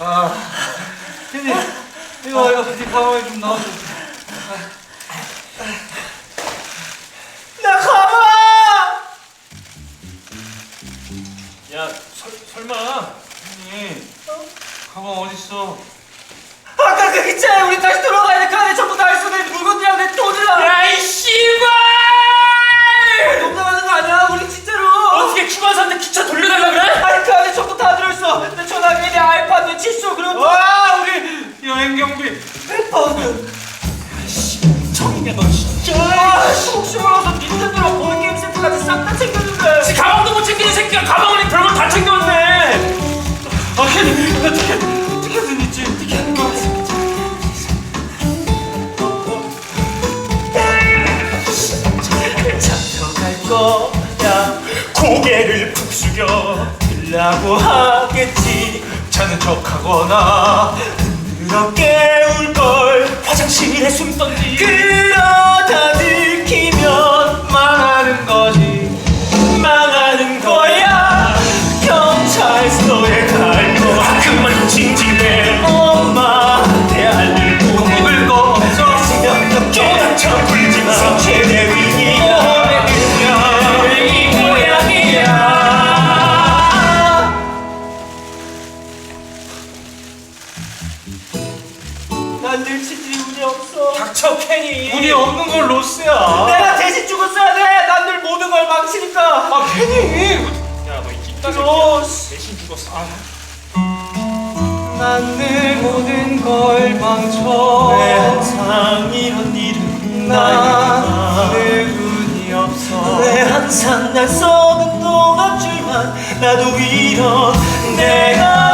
아, 혜니, 이거 이거 네 가방에 좀 넣어줘. 나 가봐! 야 설, 설마 혜니, 가방 어디 있어? 아까 그 기차에 우리 다시 혹시 몰라서 닌텐도랑 보드 게임 세트까지 싹 다 챙겼는데. 지 가방도 못 챙기는 새끼가 가방을 별걸 다 챙겨왔네 아, 혜니, 나 티켓, 티켓은 있지? 티켓 거. 잡혀갈 거야. 고개를 푹 숙여 라고 하겠지. 자는 척하거나. 그렇게 울걸. 화장실에 숨 던지 그러다 들 난늘 치지 운이 없어. 닥쳐 캐니 운이 없는 건 로스야. 내가 대신 죽었어야 돼. 난 늘 모든 걸 망치니까. 아, 혜니. 야너 이따 너 대신 죽었어 아, 난 늘 모든 걸 망쳐. 왜 항상 이런 일은 나에게 운이 없어. 왜 항상 날 썩은 동아줄만 나도 이런 내가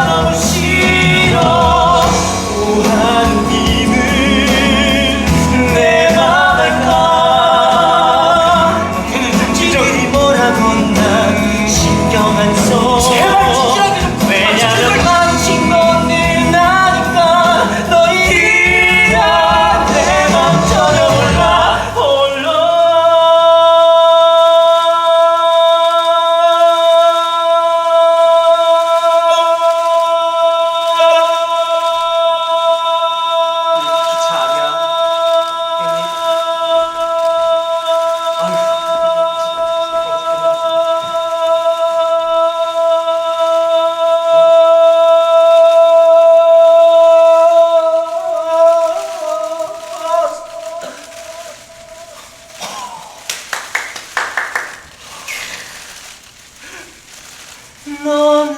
너는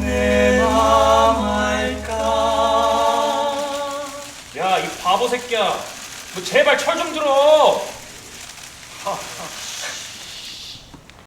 내맘 알까 야, 이 바보 새끼야. 너 제발 철 좀 들어. 하, 하.